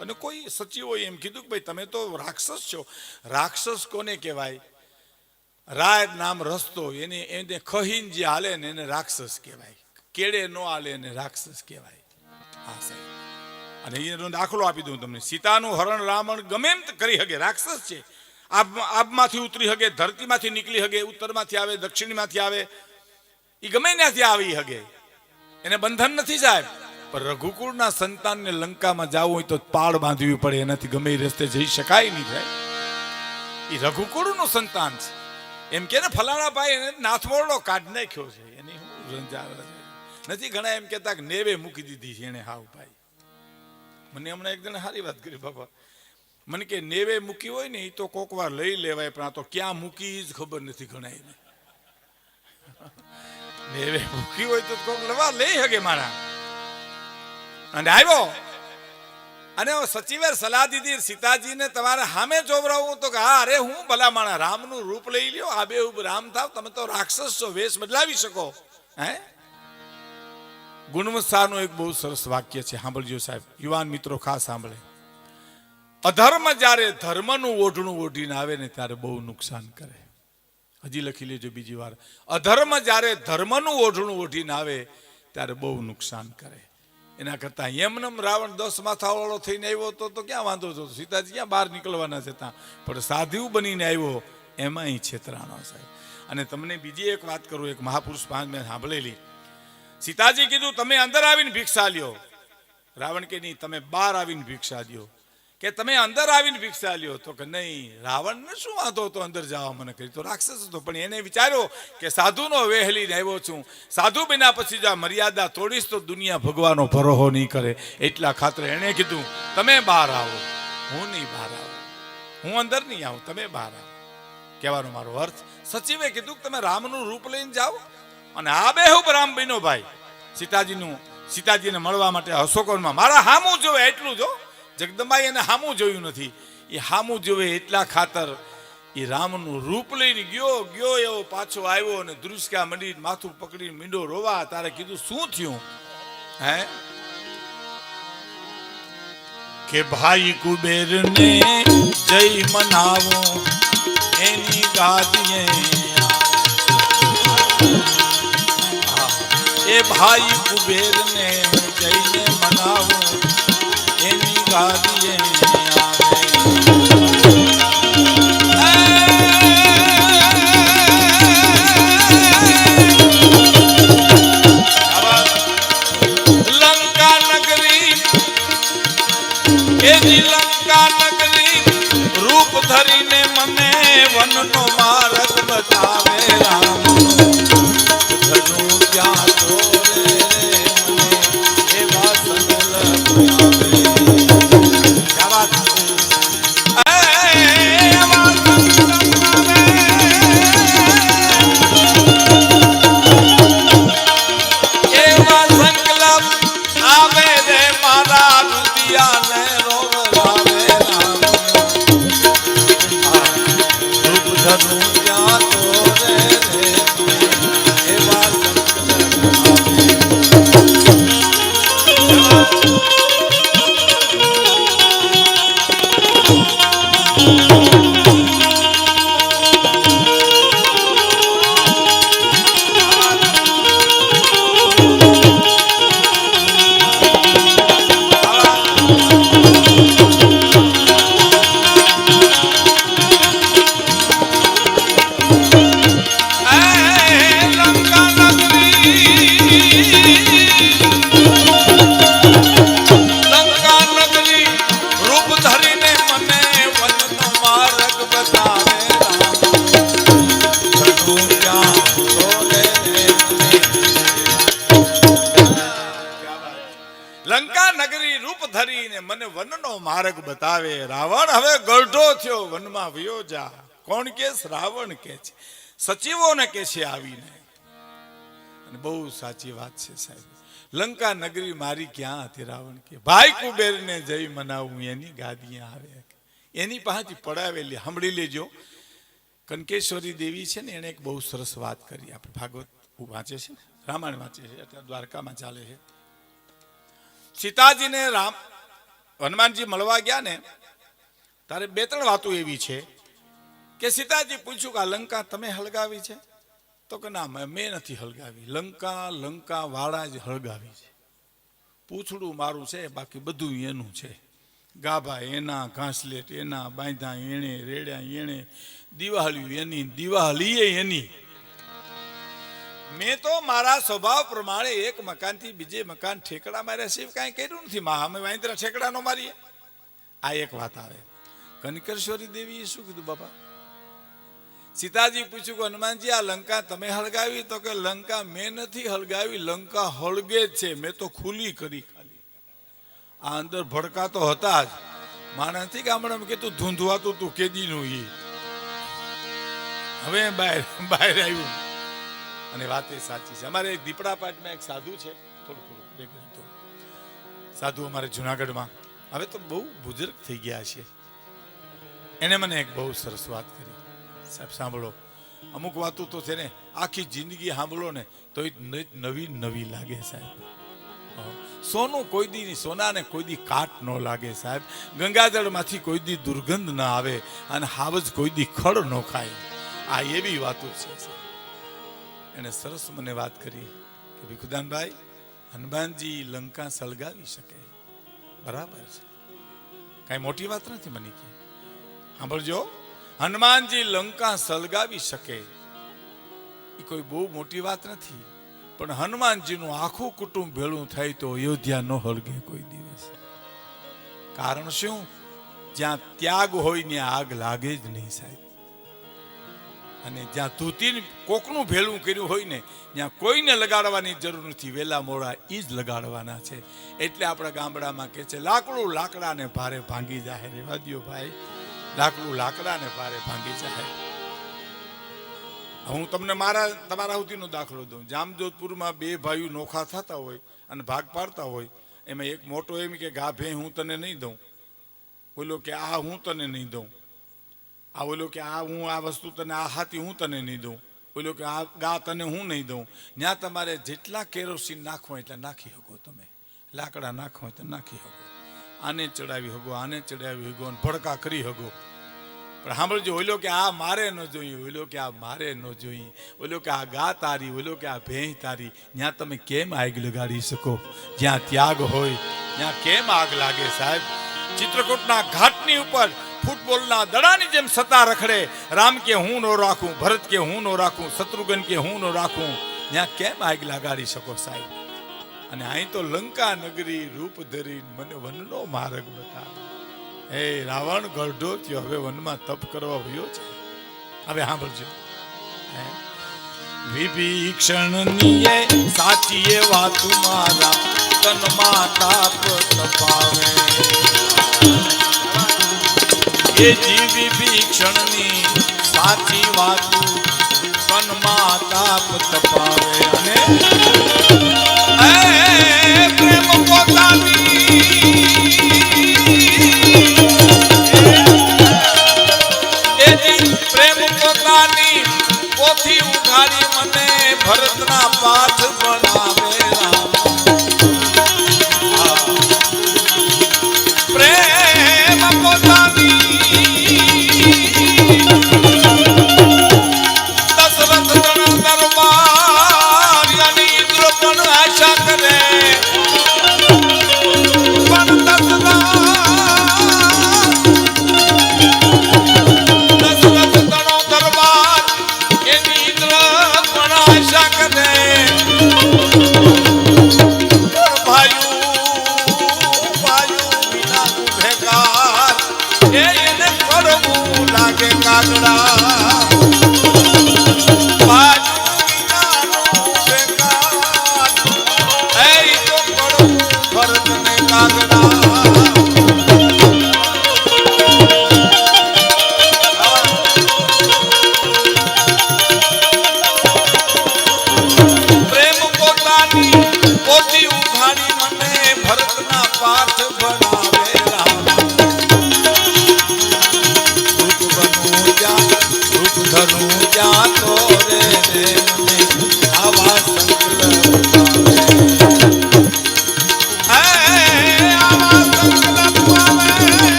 અને કોઈ સચિવો એમ કીધું કે ભાઈ, તમે તો રાક્ષસ છો. રાક્ષસ કોને કહેવાય? રાય નામ રસ્તો, એને એને ખહીન જે હાલે ને એને રાક્ષસ કહેવાય. કેડે નો હાલે એને રાક્ષસ કહેવાય. હા, સાહેબ. અને એનો દાખલો આપી દઉં તમને. સીતાનું હરણ રાવણ ગમે એમ કરી શકે રાક્ષસ છે. આબ આબમાંથી ઉતરી શકે ધરતીમાંથી નીકળી શકે ઉત્તરમાંથી આવે, દક્ષિણમાંથી આવે. એ ગમે ત્યાંથી આવી શકે એને બંધન નથી સાહેબ. રઘુકુળના સંતાનને લંકામાં જવું હોય તો પાળ બાંધવી પડે, એનાથી ગમે રસ્તે જઈ શકાય નહીં થાય. એ રઘુકુળનું સંતાન છે. એમ કે ને, ફલાણા ભાઈ એને નાથમોરડો કાઢ નાખ્યો છે. એની હું રંજાર નથી ઘણા એમ કહેતા કે નેવે મૂકી દીધી છે એને હાવ ભાઈ. મને હમણાં એક જણે સારી વાત કરી, બાપા. મને કે નેવે મૂકી હોય ને એ તો કોક વાર લઈ લેવાય, પણ આ તો ક્યાં મૂકી જ ખબર નથી ઘણા એને. નેવે મૂકી હોય તો કોક લવા લઈ શકે મારા. અને આવ્યો. અને સચિવે સલાહ દીધી, સીતાજીને તમારે સામે જોવરાવું તો કે, હા, અરે, હું ભલા માણા રામનું રૂપ લઈ લ્યો. આ બે રામ થાવ, તમે તો રાક્ષસ છો વેશ બદલાવી શકો. હે? ગુણવત્તાનું એક બહુ સરસ વાક્ય છે, સાંભળજો સાહેબ. યુવાન મિત્રો, ખાસ સાંભળે. અધર્મ જ્યારે ધર્મનું ઓઢણું ઓઢીને આવે ને, ત્યારે બહુ નુકસાન કરે. હજી લખી લેજો બીજી વાર. અધર્મ જ્યારે ધર્મનું ઓઢણું ઓઢીને આવે, ત્યારે બહુ નુકસાન કરે. એના કરતાં એમનેમ રાવણ દસ માથાવાળો થઈને આવ્યો તો તો ક્યાં વાંધો હતો સીતાજી ક્યાં બહાર નીકળવાના છે ત્યાં? પણ સાધુ બનીને આવ્યો, એમાં અહીં છેતરાણો સાહેબ. અને તમને બીજી એક વાત કરું, એક મહાપુરુષ પાંચ મેં સાંભળેલી. સીતાજી કીધું, તમે અંદર આવીને ભિક્ષા લ્યો. રાવણ કે, નહીં, તમે બહાર આવીને ભિક્ષા લ્યો કે તમે અંદર આવીને ભિક્ષા લ્યો. તો કે નહીં, રાવણને શું વાંધો હતો અંદર જવા? મને કરી તો રાક્ષસ હતો. પણ એને વિચાર્યો કે સાધુનો વહેલીને આવ્યો છું. સાધુ બન્યા પછી જો મર્યાદા તોડીશ તો દુનિયા ભગવાનો ભરોહો નહીં કરે. એટલા ખાતર એણે કીધું, તમે બહાર આવો. હું નહીં બહાર આવું. હું અંદર નહીં આવું, તમે બહાર આવો. કહેવાનો મારો અર્થ, સચિવે કીધું કે તમે રામનું રૂપ લઈને જાઓ. અને આ બેહુબ રામ બન્યો ભાઈ. સીતાજીનું, સીતાજીને મળવા માટે અશોકોનમાં મારા હામું જોવે એટલું જો જગદંબાઈ એને હામું જોયું નથી. એ હામું જોવે એટલા ખાતર એ રામનું રૂપ લઈને ગયો ગયો એવો પાછો આવ્યો અને ધ્રુસકા મંડી માથું પકડીને મીંડો રોવા, તારે કીધું, શું થયું? હે? કે ભાઈ કુબેરને જય મનાવો, એની ગાદીએ એ ભાઈ કુબેરને ધરીને મને વનનો માર્ગ એ લંકા નગરી રૂપ ધરીને મને વનનો માર્ગ બતાવે. રાવણ હવે ગઢો થયો, વનમાં વયો જા. કોણ કે રાવણ કે છે. સચિવોને કે છે આવીને? અને બહુ સાચી વાત છે સાહેબ. લંકા નગરી મારી ક્યાં હતી રાવણ કે? ભાઈ કુબેરને જઈ મનાવું, એની ગાદી આવે. એની પાસેથી પડાવેલી, સાંભળી લેજો. કનકેશ્વરી દેવી છે ને, એણે એક બહુ સરસ વાત કરી. આપણે ભાગવત વાંચે છે ને? રામાયણ વાંચે છે અત્યારે દ્વારકામાં ચાલે છે. સીતાજીને રામ હનુમાનજી મળવા ગયા ને તારે બે ત્રણ વાતો એવી છે કે સીતાજી પૂછ્યું કે આ લંકા તમે હળગાવી છે? તો કે ના મેં નથી હળગાવી. લંકા લંકા વાળા જ હળગાવી છે. પૂછડું મારું છે, બાકી બધું એનું છે. ગાભા એના, ઘાસલેટ એના, બાંધા એણે, રેડ્યા એણે દિવાળ્યું એની દિવાળીએ એની. મેં તો મારા સ્વભાવ પ્રમાણે એક મકાનથી બીજે મકાન ઠેકડા માર્યા સિવાય કાંઈ કર્યું નથી. મા અમે વાંદરા ઠેકડા નો મારીએ. આ એક વાત આવે. કનકેશ્વરી દેવીએ શું કીધું બાપા? સીતાજી પૂછ્યું કે, હનુમાનજી, આ લંકા તમે હળગાવી? તો કે, લંકા મેં નથી હળગાવી, લંકા હળગે જ છે. મેં તો ખુલ્લી કરી ખાલી. આ અંદર ભડકા તો હતા જ. માણસ નથી કે કે તું ધૂંધવાતું તું કેદીનું ઈ. હવે બહાર બહાર આવ્યું. અને વાત એ સાચી છે. અમારે એક દીપડા પાટમાં એક સાધુ છે. થોડું થોડું, બે સાધુ અમારે જુનાગઢમાં. હવે તો બહુ બુજુર્ગ થઈ ગયા છે. એને મને એક બહુ સરસ વાત કરી. સાહેબ, સાંભળો. અમુક વાતો તો છે ને, આખી જિંદગી સાંભળો ને, તો એ નવી નવી લાગે સાહેબ. સોનું કોઈ દી, સોનાને કોઈ દી કાટ ન લાગે સાહેબ. ગંગાજળમાંથી કોઈ દી દુર્ગંધ ન આવે અને હાવજ કોઈ દી ખડ ન ખાય. આ એવી વાતો છે, સાહેબ. એણે સરસ મને વાત કરી કે ભીખુદાનભાઈ, હનુમાનજી લંકા સળગાવી શકે. બરાબર છે. કાંઈ મોટી વાત નથી મને કે. સાંભળજો, હનુમાનજી લંકા સળગાવી શકે. એ કોઈ બહુ મોટી વાત નથી, પણ હનુમાનજીનું આખું કુટુંબ ભેળું થાય તો અયોધ્યા ન હળગે કોઈ દિવસ. કારણ શું? જ્યાં ત્યાગ હોય ને આગ લાગે જ નહીં સાહેબ. અને જ્યાં તૂતી કોકનું ભેલું કર્યું હોય ને, ત્યાં કોઈને લગાડવાની જરૂર નથી. વેલા મોડા એ જ લગાડવાના છે. એટલે આપણા ગામડામાં કે છે, લાકડું લાકડાને ભારે ભાંગી જાહે રેવા દો ભાઈ, લાકડું લાકડાને ભારે ભાંગી જાહે. હું તમને મારા, તમારા સુધીનો દાખલો દઉં. જામજોધપુરમાં બે ભાઈઓ નોખા થતા હોય અને ભાગ પાડતા હોય, એમાં એક મોટો એમ કે, ગા ભે હું તને નહીં દઉં. બોલો કે, આ હું તને નહીં દઉં. આ બોલો કે આ હું આ વસ્તુ તને, આ હાથી હું તને નહીં દઉં. બોલો કે આ ગા તને હું નહીં દઉં. ત્યાં તમારે જેટલા કેરોસીન નાખો એટલે નાખી શકો તમે. લાકડા હોય તો નાખી શકો. આને ચડાવી શકો, આને ચડાવી શકો અને ભડકા કરી શકો. પણ સાંભળજો ઓલો કે આ મારે ન જોઈએ ઓલો કે આ મારે ન જોઈ ઓલો કે આ ગા તારી ઓલો કે આ ભેં તારી. ત્યાં તમે કેમ આગ લગાડી શકો? જ્યાં ત્યાગ હોય, ત્યાં કેમ આગ લાગે સાહેબ? ચિત્રકૂટના ઘાટની ઉપર ફૂટબોલના દડાની જેમ સતા રખડે. રામ કે હું નો રાખું, ભરત કે હું નો રાખું, શત્રુઘ્ન કે હું નો રાખું. ત્યાં કેમ આગ લગાડી શકો સાહેબ? અને અહીં તો લંકા નગરી રૂપ ધરી મને વનનો માર્ગ બતાવે. હે રાવણ, ગઢો, થયો. હવે વનમાં તપ કરવા વયો છે. હવે સાંભળજો. હે. નિયે એ સાચી એ વાત મારા. તનમાં માતા તપાવે. એ જીવી ભીક્ષણની સાચી વાત તનમાં તાપ તપાવે. અને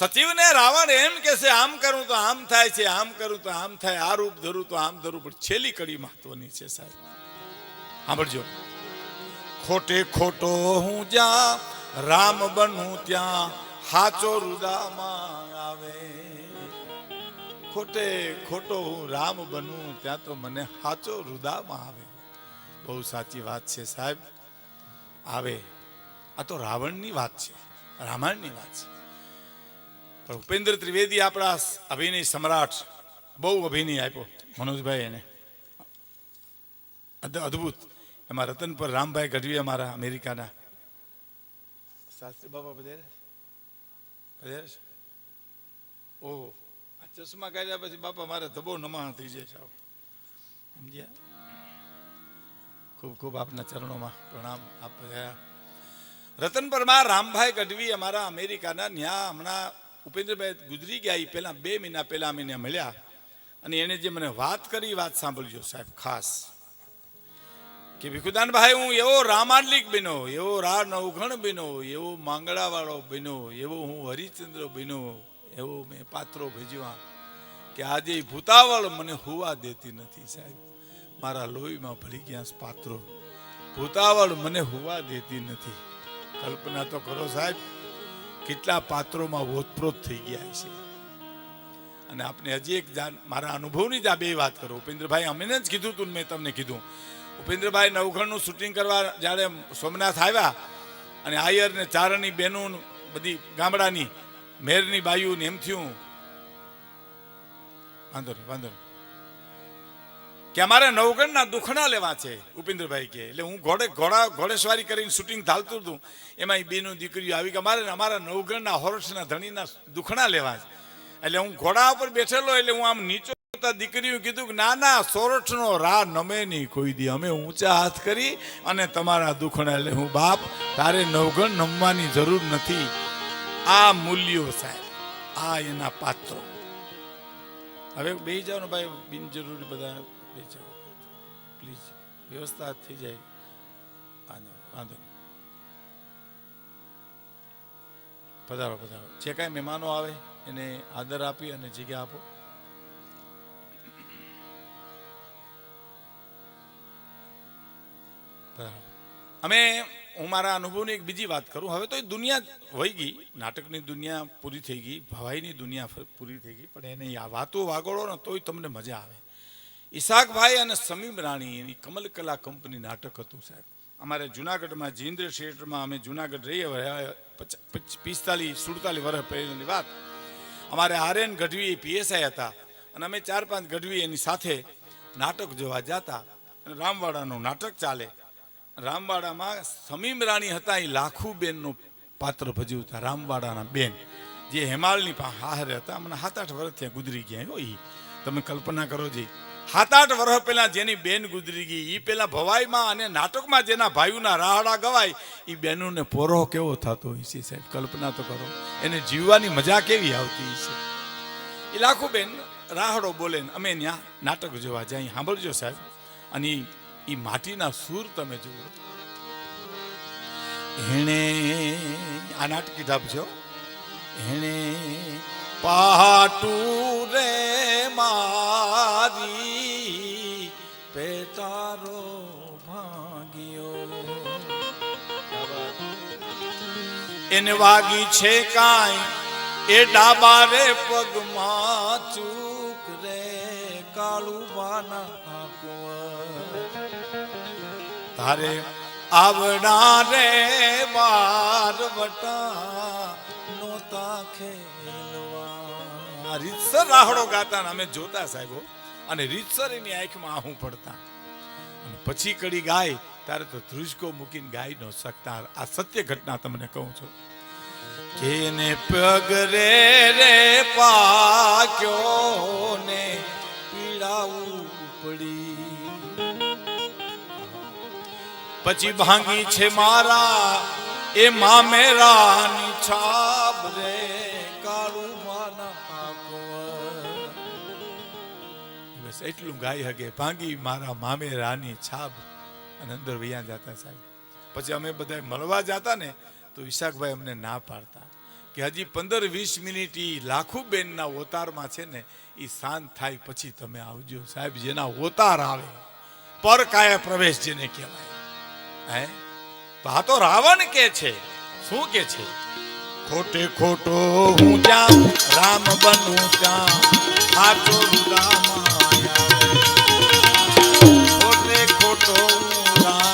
પાર્થિવને રાવણ એમ કે છે, આમ કરું તો આમ થાય છે, આમ કરું તો આમ થાય, આ રૂપ ધરું તો આમ ધરું. પણ છેલ્લી કડી મહત્વની છે સાહેબ. સાંભળજો. ખોટે ખોટો હું જ્યાં, રામ બનું ત્યાં, હાચો રુદામાં આવે. ખોટે ખોટો હું રામ બનું ત્યાં તો મને હાચો રુદામાં આવે. બહુ સાચી વાત છે સાહેબ. આવે. આ તો રાવણની વાત છે, રામાયણની વાત છે. પણ ઉપેન્દ્ર ત્રિવેદી આપણા અભિનય સમ્રાટ બહુ અભિનય આપ્યો, મનોજભાઈ એને. અદભુત. એમાં રતન પર રામભાઈ ગઢવી અમારા અમેરિકાના. શાસ્ત્રી બાબા બધેરે બધેરે ઓહો, આ ચશ્મા કાઢ્યા પછી બાપા મારે ધબો નમાણ થઈ જાય સાહેબ સમજ્યા? ખૂબ ખૂબ આપના ચરણોમાં પ્રણામ, આપ બધા રતન પરમાર, રામભાઈ ગઢવી અમારા અમેરિકાના ન્યા હમણાં ઉપેન્દ્રભાઈ ગુજરી ગયા એ પહેલા બે મહિના પહેલા અમે મળ્યા અને એને જે મને વાત કરી વાત સાંભળજો સાહેબ, ખાસ. કે ભીખુદાનભાઈ, હું એવો રામાલિક બન્યો, એવો રા નવઘણ બન્યો, એવો માંગડાવાળો બન્યો, એવો હું હરિચંદ્ર બન્યો, એવો મેં પાત્રો ભજવા કે આજે ભૂતાવળ મને હોવા દેતી નથી સાહેબ. મારા લોહીમાં ભળી ગયા પાત્રો. ભૂતાવળ મને હોવા દેતી નથી. કલ્પના તો કરો સાહેબ કેટલા પાત્રોમાં ઓતપ્રોત થઈ ગયા છે. અને આપણે હજી એક મારા અનુભવની જ આ બે વાત કરું. ઉપેન્દ્રભાઈ, અમીને જ કીધું તું મેં તમને કીધું. ઉપેન્દ્રભાઈ નવઘણનું શૂટિંગ કરવા જ્યારે સોમનાથ આવ્યા અને આયર ને ચારણની બહેનો બધી ગામડાની, મેરની બાયુ ને એમ થયું, વાંધો નહીં વાંધો નહીં. કે અમારે નવગણના દુખણા લેવા છે, ઉપેન્દ્રભાઈ કે. એટલે હું ઘોડે ઘોડા ઘોડેસવારી કરીને શૂટિંગ ચાલતું હતું. એમાં એ બેનું દીકરીઓ આવી કે અમારે અમારા નવગણના હોર્સના ધણીના દુખણા લેવા છે. એટલે હું ઘોડા ઉપર બેઠેલો એટલે હું આમ નીચો દીકરીઓ કીધું કે, ના ના, સોરઠનો રા નમે નહીં કોઈ દી. અમે ઊંચા હાથ કરી અને તમારા દુખણા હું, બાપ, તારે નવગણ નમવાની જરૂર નથી. આ મૂલ્યો સાહેબ, આ એના પાત્રો. હવે બે જાઓ ને ભાઈ, બિનજરૂરી બધા. જાઓ પ્લીઝ વ્યવસ્થા થઈ જાય. વાંધો વાંધો નહીં. પધારો પધારો. જે કાંઈ મહેમાનો આવે, એને આદર આપી અને જગ્યા આપો. અમે, હું મારા અનુભવની એક બીજી વાત કરું. હવે તો એ દુનિયા વહી ગઈ. નાટકની દુનિયા પૂરી થઈ ગઈ. ભવાઈની દુનિયા પૂરી થઈ ગઈ. પણ એને વાતો વાગોળો ને તોય તમને મજા આવે. ઈશાકભાઈ અને સમીમ રાણી, એની કમલ કલા કંપની નાટક હતું સાહેબ. અમારે જુનાગઢમાં જીન્દ્ર થિયેટરમાં અમે જુનાગઢ રહીએ પિસ્તાલીસ, સુડતાલીસ વર્ષ પહેલાની વાત. અમારે આર્યન ગઢવી પીએસઆઈ હતા અને અમે ચાર પાંચ ગઢવી એની સાથે નાટક જોવા જતા. અને રામવાડાનું નાટક ચાલે. રામવાડામાં સમીમ રાણી હતા, એ લાખુબેનનું પાત્ર ભજવ્યું હતા, રામવાડાના બેન. જે હેમાળની પા હારે હતા હમણાં સાત આઠ વર્ષ ત્યાં ગુજરી ગયા હોય તમે કલ્પના કરો જી સાત આઠ વર્ષ પહેલા જેની બેન ગુજરી ગઈ એ પેલા ભવાઈમાં અને નાટકમાં જેના ભાઈઓના રાહડા ગવાય એ બેનોને પોરો કેવો થતો હોય છે સાહેબ? કલ્પના તો કરો. એને જીવવાની મજા કેવી આવતી છે એ લાખો બેન રાહડો બોલે અમે ત્યાં નાટક જોવા જાય, સાંભળજો સાહેબ. અને ઈ માટીના સૂર તમે જુઓ. એણે આ નાટકી ઢાબજો એણે પાટુ રે મારી એને વાગી છે કાંઈ. એ ડાબા રે પગમાં ચૂક રે, કાળું બાના તારે આવડા રે બાર વટા નોતા ખેલવા. રીતસર રાહડો ગાતા અમે જોતા સાહેબો. અને રીતસર એની આંખમાં આહું પડતા. અને પછી કડી ગાય ત્યારે તો ધ્રુજકો મૂકીને ગાઈ ન શકતા. આ સત્ય ઘટના તમને કહું છું. કેને પગ રે પાક્યો ને પીડાવું પડી પછી ભાંગી છે મારા એ મામેરાની છાપ રે, કાળું માના. બસ એટલું ગાઈ હગે. ભાંગી મારા મામેરાની છાપ. અને અંદર વૈયા જતા સાહેબ. પછી અમે બધા મળવા જતા ને તો વિશાખભાઈ અમને ના પાડતા કે હજી પંદર વીસ મિનિટ ઈ લાખુબેનના ઓતારમાં છે ને એ શાંત થાય પછી તમે આવજો. સાહેબ, જેના ઓતાર આવે પર કાયા પ્રવેશ જેને કહેવાય. હે? આ તો રાવણ કે છે. શું કે છે? ખોટે ખોટો હું ત્યાં રામ બનું ત્યાં સાચો ખોટે ખોટો હું રામ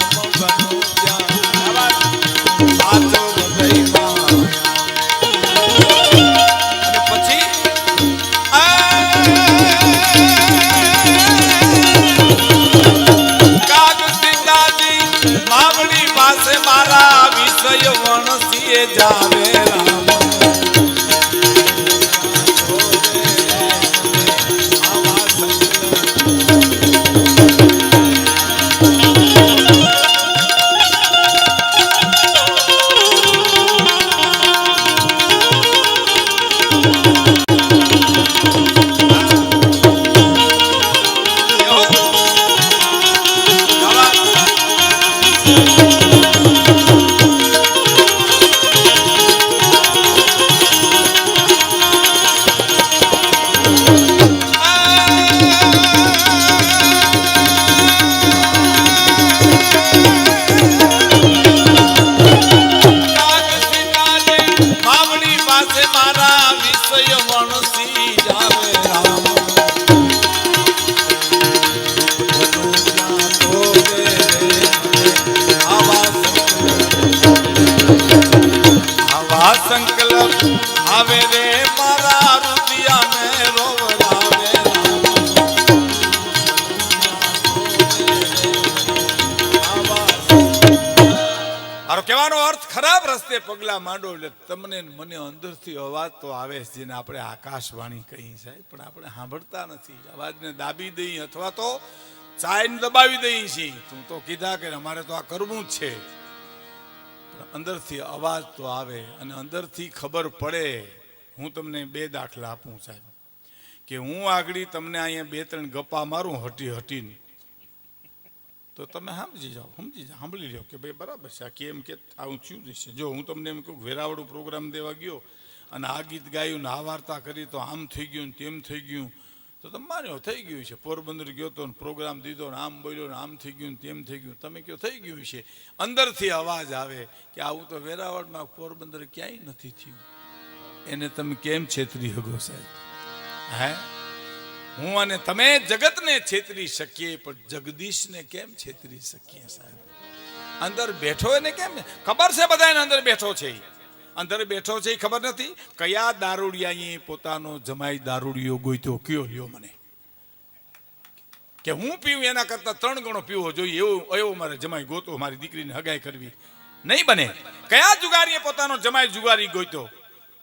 મારા કહેવાનો અર્થ ખરાબ રસ્તે પગલા માંડો એટલે તમને મને અંદરથી અવાજ તો આવે જેને આપણે આકાશવાણી કહી સાહેબ પણ આપણે સાંભળતા નથી. અવાજને દાબી દઈએ અથવા તો ચાઈને દબાવી દઈએ છીએ. તું તો કીધા કે અમારે તો આ કરવું જ છે. અંદરથી અવાજ તો આવે અને અંદરથી ખબર પડે. હું તમને બે દાખલા આપું સાહેબ. કે હું આગળ તમને અહીંયા બે ત્રણ ગપ્પા મારું હટી હટીને. તો તમે સમજી જાઓ સમજી જાઓ, સાંભળી લો કે ભાઈ બરાબર છે. આ કેમ કે આવું થયું જશે જો હું તમને એમ કહું વેરાવળું પ્રોગ્રામ દેવા ગયો અને આ ગીત ગાયું ને આ વાર્તા કરી તો આમ થઈ ગયું ને તેમ થઈ ગયું. તો તમે માન્યો થઈ ગયું છે. પોરબંદર ગયો તો પ્રોગ્રામ દીધો ને આમ બોલ્યો ને આમ થઈ ગયું તેમ થઈ ગયું. તમે કયો થઈ ગયું છે? અંદરથી અવાજ આવે કે આવું તો વેરાવળમાં પોરબંદર ક્યાંય નથી થયું. એને તમે કેમ છેતરી હગો સાહેબ? હે? હું અને તમે જગતને છેતરી શકીએ, પણ જગદીશને કેમ છેતરી શકીએ સાહેબ? અંદર બેઠો એને કેમ? ખબર છે બધાને અંદર બેઠો છે ઈ. અંદર બેઠો છે એ ખબર નથી. કયા દારૂડિયાએ પોતાનો જમાઈ દારૂડિયો ગોઈતો કયો લ્યો મને. કે હું પીવું એના કરતા ત્રણ ગણો પીવો જોઈએ, એવો એવો મારે જમાઈ ગોતો, મારી દીકરીને હગાઈ કરવી. નહીં બને. કયા જુગારીએ પોતાનો જમાઈ જુગારી ગોઈતો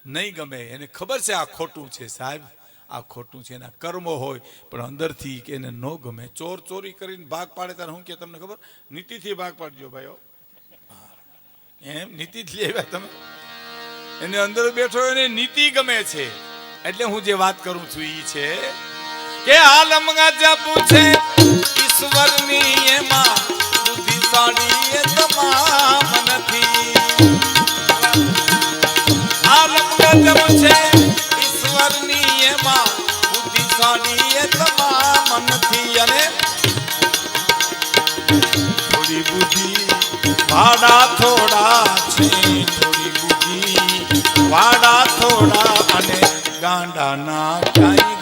નહીં ગમે. એને ખબર છે આ ખોટું છે સાહેબ. આ ખોટું છે, એના કર્મો હોય, પણ અંદરથી કે એને ન ગમે. ચોર ચોરી કરીને ભાગ પાડે ત્યારે હું કે તમને ખબર? નીતિથી ભાગ પાડજો ભાઈઓ. એમ નીતિથી લેવા તમે. એને અંદર બેઠો એને નીતિ ગમે છે. એટલે હું જે વાત કરું છું ઈ છે કે આલમ જપુ છે ઈશ્વરની એમાં બુદ્ધિશાળી એ તમામ નથી. આલમ જપુ છે ઈશ્વરની એમાં બુદ્ધિશાળી એ તમામ નથી. અને થોડી બુદ્ધિ ભાડા થોડા છે, થોડી બુદ્ધિ વાડા થોડા અને ગાંડાના ક્યાંય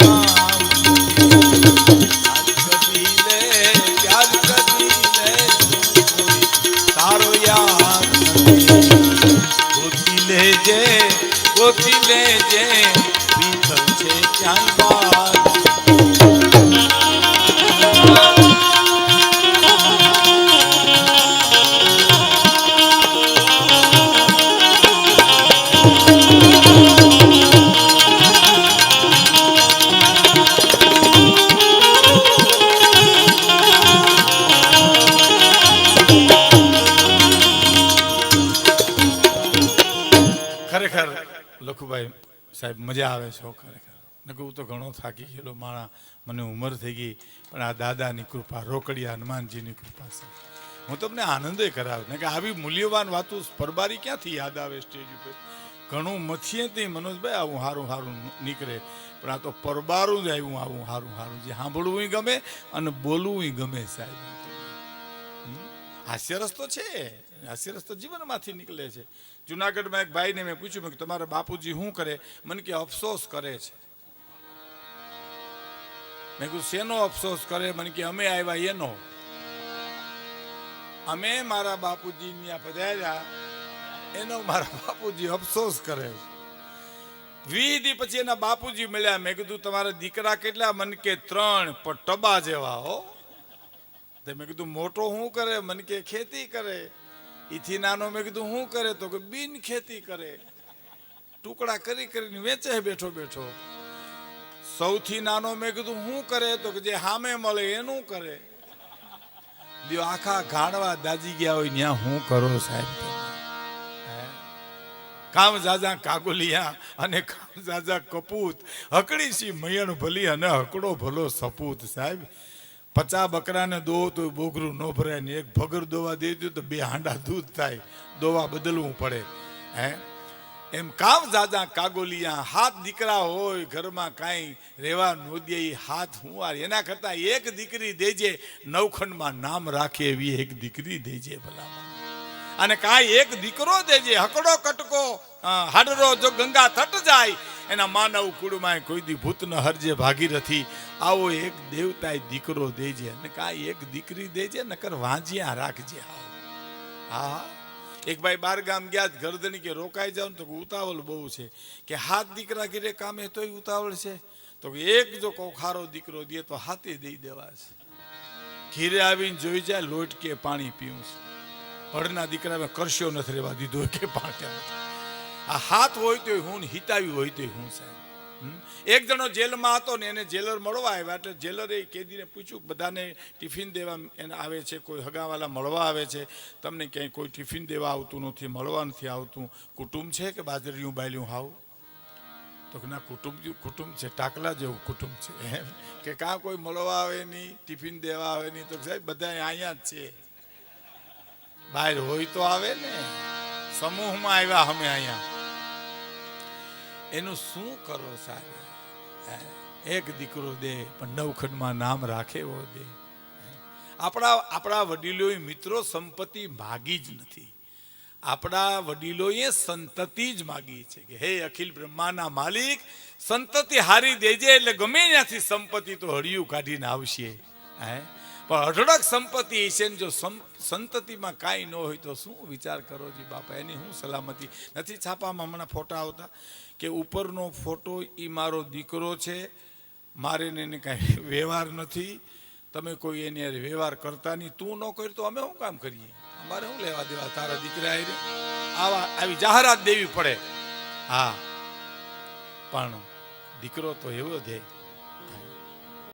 ખરેખર લખુભાઈ સાહેબ, મજા આવે છે ખરેખર. નકર તો ઘણો થાકી ગયેલો માણા મને ઉંમર થઈ ગઈ, પણ આ દાદાની કૃપા, રોકડિયા હનુમાનજીની કૃપા છે. હું તમને આનંદે કરાવ્યો ને કે આવી મૂલ્યવાન વાતો પરબારી ક્યાંથી યાદ આવે સ્ટેજ ઉપર? ઘણું મથીએ તે મનોજભાઈ, આવું સારું સારું નીકળે. પણ આ તો પરબારું જ આવ્યું, આવું સારું સારું જે સાંભળવું ગમે અને બોલવું ગમે સાહેબ? હાસ્યરસ તો છે. હાસ્યરસ તો જીવનમાંથી નીકળે છે. જુનાગઢમાં એક ભાઈને મેં પૂછ્યું કે તમારા બાપુજી શું કરે? મને કે, અફસોસ કરે છે. મેં કીધું, શેનો અફસોસ કરે? મને કે, અમે આવ્યા એનો. અમે મારા બાપુજી ત્યાં પધાર્યા, એનો મારા બાપુજી અફસોસ કરે છે. વી દી પછી એના બાપુજી મળ્યા. મેં કીધું, તમારા દીકરા કેટલા? મન કે, ત્રણ પણ ટબા જેવા હો. મેં કીધું, મોટો શું કરે? મન કે, ખેતી કરે. ઈથી નાનો મેં કીધું શું કરે? તો કે, બિન ખેતી કરે. ટુકડા કરી કરીને વેચે બેઠો બેઠો. સૌથી નાનો મેં કીધું શું કરે? તો કે, જે સામે મળે એનું કરે. દિયો આખા ગાણવા દાજી ગયા હોય ત્યાં હું કરો સાહેબ કામ જાજા કાગુલિયા અને કામ જાજા કપૂત. હકડી સી મયણ ભલી અને હકડો ભલો સપૂત સાહેબ. પચા બકરાને દો તો બોગરું ન ભરાય ને એક ભગર દોવા દે દો તો બે હાંડા દૂધ થાય. દોવા બદલવું પડે. હે? એમ કામ જાજા કાગોલિયા, હાથ દીકરા હોય, ઘરમાં કાંઈ રેવા ન દે હાથ હું વાર એના કરતાં એક દીકરી દેજે, નવખંડમાં નામ રાખે એવી એક દીકરી દેજે ભલામાં અને કાંઈ એક દીકરો દેજે, હકડો કટકો હાડરો જો ગંગા તટ જાય એના માનવ કુળમાં કોઈ દી ભૂત ન હરજે ભાગીરથી આવો એક દેવતાય દીકરો દેજે, અને કાંઈ એક દીકરી દેજે, નકર વાંજ્યા, રાખજે આવો. હા. એક ભાઈ બાર ગામ ગયા ગરદણી કે રોકાઈ જાવ ને તો ઉતાવળ બહુ છે. કે હાથ દીકરા ઘીરે કામે તોય ઉતાવળ છે? તો એક જો કોખારો દીકરો દે તો હાથે દઈ દેવા છે. ઘીરે આવીને જોઈ જાય, લોટ કે પાણી પીવું છે. દીકરા મેં કરશો નથી રહેવા દીધો, કે પાટે આ હાથ હોય તોય હું હિતાવી હોય તોય હું સાહેબ? એક જણો જેલમાં હતો ને એને જેલર મળવા આવ્યા એટલે જેલરે કેદીને પૂછ્યું બધાને ટિફિન દેવા એને આવે છે, કોઈ હગાવાલા મળવા આવે છે? તમને ક્યાંય કોઈ ટિફિન દેવા આવતું નથી, મળવા નથી આવતું. કુટુંબ છે કે બાજરીયું, બાયલું હાવ? તો કે ના, કુટુંબ કુટુંબ છે, ટાકલા જેવું કુટુંબ છે. એમ કે કાં કોઈ મળવા આવે નહીં, ટિફિન દેવા આવે નહીં? તો સાહેબ, બધા અહીંયા જ છે. બહાર હોય તો આવે ને. સમૂહમાં આવ્યા અમે અહીંયા. એનું શું કરો સાહેબ? એક દીકરો દે, પણ નવખંડમાં નામ રાખે એવો દે? આપણા આપણા વડીલોએ મિત્રો સંપત્તિ માગી જ નથી આપણા વડીલોએ સંતતિ જ માગી છે કે, હે, અખિલ બ્રહ્માના માલિક, સંતતિ હારી દેજે એટલે ગમે ત્યાંથી સંપત્તિ તો હળિયું કાઢીને આવશે હે, પણ અઢળક સંપત્તિ છે જો સં- સંતતિમાં કાંઈ ન હોય તો શું વિચાર કરો જી બાપા? એની શું સલામતી? નથી છાપામાં હમણાં ફોટા આવતા કે ઉપરનો ફોટો એ મારો દીકરો છે, મારે એને કાંઈ વ્યવહાર નથી. તમે કોઈ એની હારે વ્યવહાર કરતા નહીં. તું ન કરી તો અમે શું કામ કરીએ? અમારે શું લેવા દેવા? તારા દીકરા? આવા આવી જાહેરાત દેવી પડે. હા. પણ દીકરો તો એવો છે